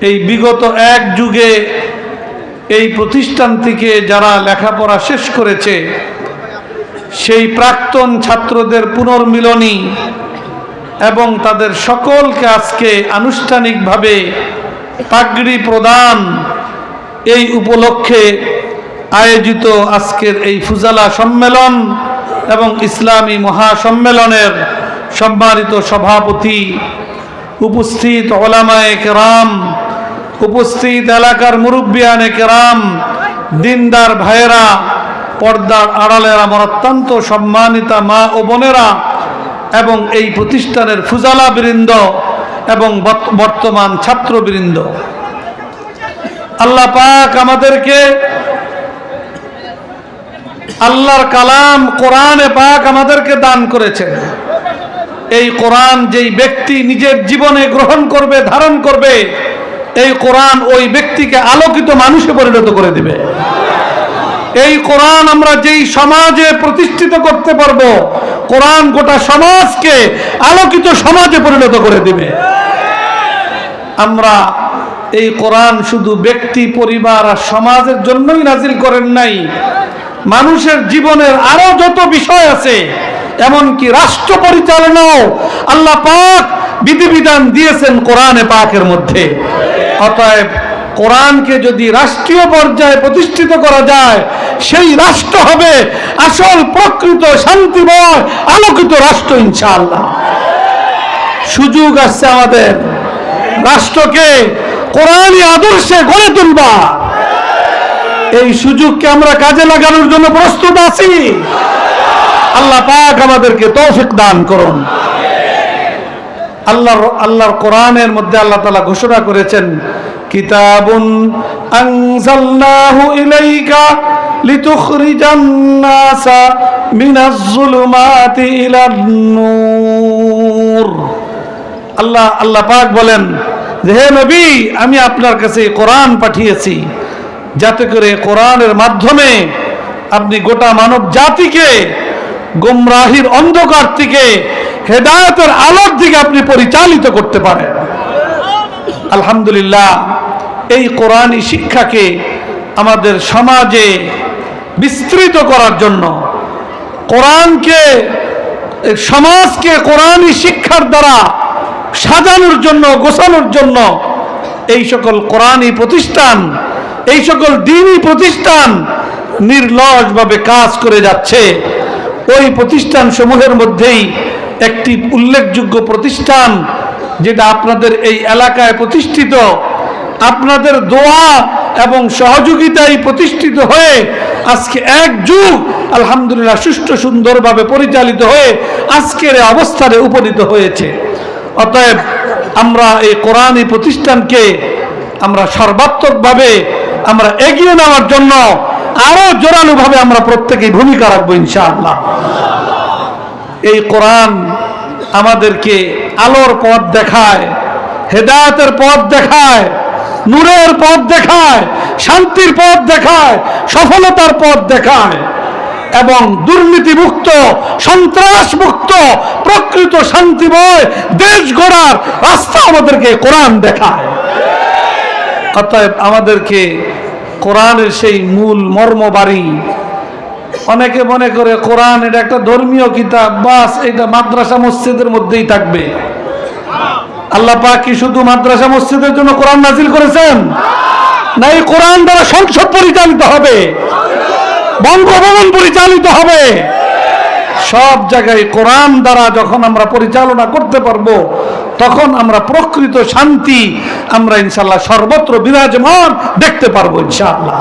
এই বিগত এক যুগে এই প্রতিষ্ঠান থেকে যারা লেখাপড়া শেষ করেছে, সেই প্রাক্তন ছাত্রদের পুনর্মিলনী এবং তাদের সকলকে আজকে আনুষ্ঠানিকভাবে পাগড়ি প্রদান এই উপলক্ষে আয়োজিত আজকের এই ফুজালা সম্মেলন এবং ইসলামী মহাসম্মেলনের সম্মানিত সভাপতি উপস্থিত ওলামায়ে কেরাম উপস্থিত এলাকার মুরব্বিয়ানে কেরাম, দিনদার ভাইয়েরা, পর্দার আড়ালের, আমার অত্যন্ত সম্মানিতা মা ও বোনেরা এবং এই প্রতিষ্ঠানের ফুজালা বৃন্দ এবং বর্তমান ছাত্রবৃন্দ। আল্লাহ পাক আমাদেরকে আল্লাহর কালাম কোরআনে পাক আমাদেরকে দান করেছেন। এই কোরআন যেই ব্যক্তি নিজের জীবনে গ্রহণ করবে, ধারণ করবে এই কোরআন ওই ব্যক্তিকে আলোকিত মানুষে পরিণত করে দিবে। এই কোরআন আমরা যেই সমাজে প্রতিষ্ঠিত করতে পারব, কোরআন গোটা সমাজকে আলোকিত সমাজে পরিণত করে দিবে। আমরা এই কোরআন শুধু ব্যক্তি, পরিবার আর সমাজের জন্যই নাজিল করেন নাই, মানুষের জীবনের আরও যত বিষয় আছে, এমনকি রাষ্ট্র পরিচালনাও আল্লাহ পাক বিধিবিধান দিয়েছেন কোরআনে পাকের মধ্যে। অতএব কোরআনকে যদি রাষ্ট্রীয় পর্যায়ে প্রতিষ্ঠিত করা যায়, সেই রাষ্ট্র হবে আসল, প্রকৃত, শান্তিময়, আলোকিত রাষ্ট্র, ইনশাআল্লাহ। সুযোগ আসছে আমাদের রাষ্ট্রকে কোরআনী আদর্শে গড়ে তুলবা। এই সুযোগকে আমরা কাজে লাগানোর জন্য প্রস্তুত আছি। আল্লাহ পাক আমাদেরকে তৌফিক দান করুন। আল্লাহর আল্লাহর কোরআনের মধ্যে আল্লাহ তাআলা ঘোষণা করেছেন, কিতাবুন আনজালনাহু ইলাইকা লিতুখরিজান নাসা মিনাজ জুলুমাতি ইলান নূর। আল্লাহ আল্লাহ পাক বলেন যে, হে নবী, আমি আপনার কাছে কোরআন পাঠিয়েছি, যাতে করে কোরআনের মাধ্যমে আপনি গোটা মানব জাতিকে গোমরাহির অন্ধকার থেকে হেদায়তের আলোর দিকে আপনি পরিচালিত করতে পারেন। আলহামদুলিল্লাহ, এই কোরআনী শিক্ষাকে আমাদের সমাজে বিস্তৃত করার জন্য, কোরআনকে, সমাজকে কোরআনী শিক্ষার দ্বারা সাজানোর জন্য, গোছানোর জন্য এই সকল কোরআনী প্রতিষ্ঠান, এই সকল দিনই প্রতিষ্ঠান নির্লজভাবে কাজ করে যাচ্ছে। ওই প্রতিষ্ঠান সমূহের মধ্যেই একটি উল্লেখযোগ্য প্রতিষ্ঠান যেটা আপনাদের এই এলাকায় প্রতিষ্ঠিত। আপনাদের দোয়া এবং সহযোগিতায় প্রতিষ্ঠিত হয়ে আজকে এক যুগ আলহামদুলিল্লাহ সুষ্ঠু সুন্দরভাবে পরিচালিত হয়ে আজকের অবস্থানে উপনীত হয়েছে। অতএব আমরা এই কোরআনী প্রতিষ্ঠানকে আমরা সর্বাত্মকভাবে আমরা এগিয়ে নেওয়ার জন্য আরও জোরালোভাবে আমরা প্রত্যেকেই ভূমিকা রাখব ইনশাআল্লাহ। এই কোরআন আমাদেরকে আলোর পথ দেখায়, হেদায়তের পথ দেখায়, নূরের পথ দেখায়, শান্তির পথ দেখায়, সফলতার পথ দেখায় এবং দুর্নীতি মুক্ত সন্ত্রাস মুক্ত প্রকৃত শান্তিময় দেশ গড়ার রাস্তা আমাদেরকে কোরআন দেখায়। অতএব আমাদেরকে কোরআনের সেই মূল মর্মবাড়ি অনেকে মনে করে কোরআন এটা একটা ধর্মীয় কিতাব, বাস এটা মাদ্রাসা মসজিদের মধ্যেই থাকবে। আল্লাহ পাক কি শুধু মাদ্রাসা মসজিদের জন্য কোরআন নাজিল করেছেন? না এই কোরআন দ্বারা সংসদ পরিচালিত হবে, বঙ্গভবন পরিচালিত হবে। সব জায়গায় কোরআন দ্বারা যখন আমরা পরিচালনা করতে পারব, তখন আমরা প্রকৃত শান্তি, আমরা ইনশাল্লাহ সর্বত্র বিরাজমান দেখতে পারব ইনশাআল্লাহ।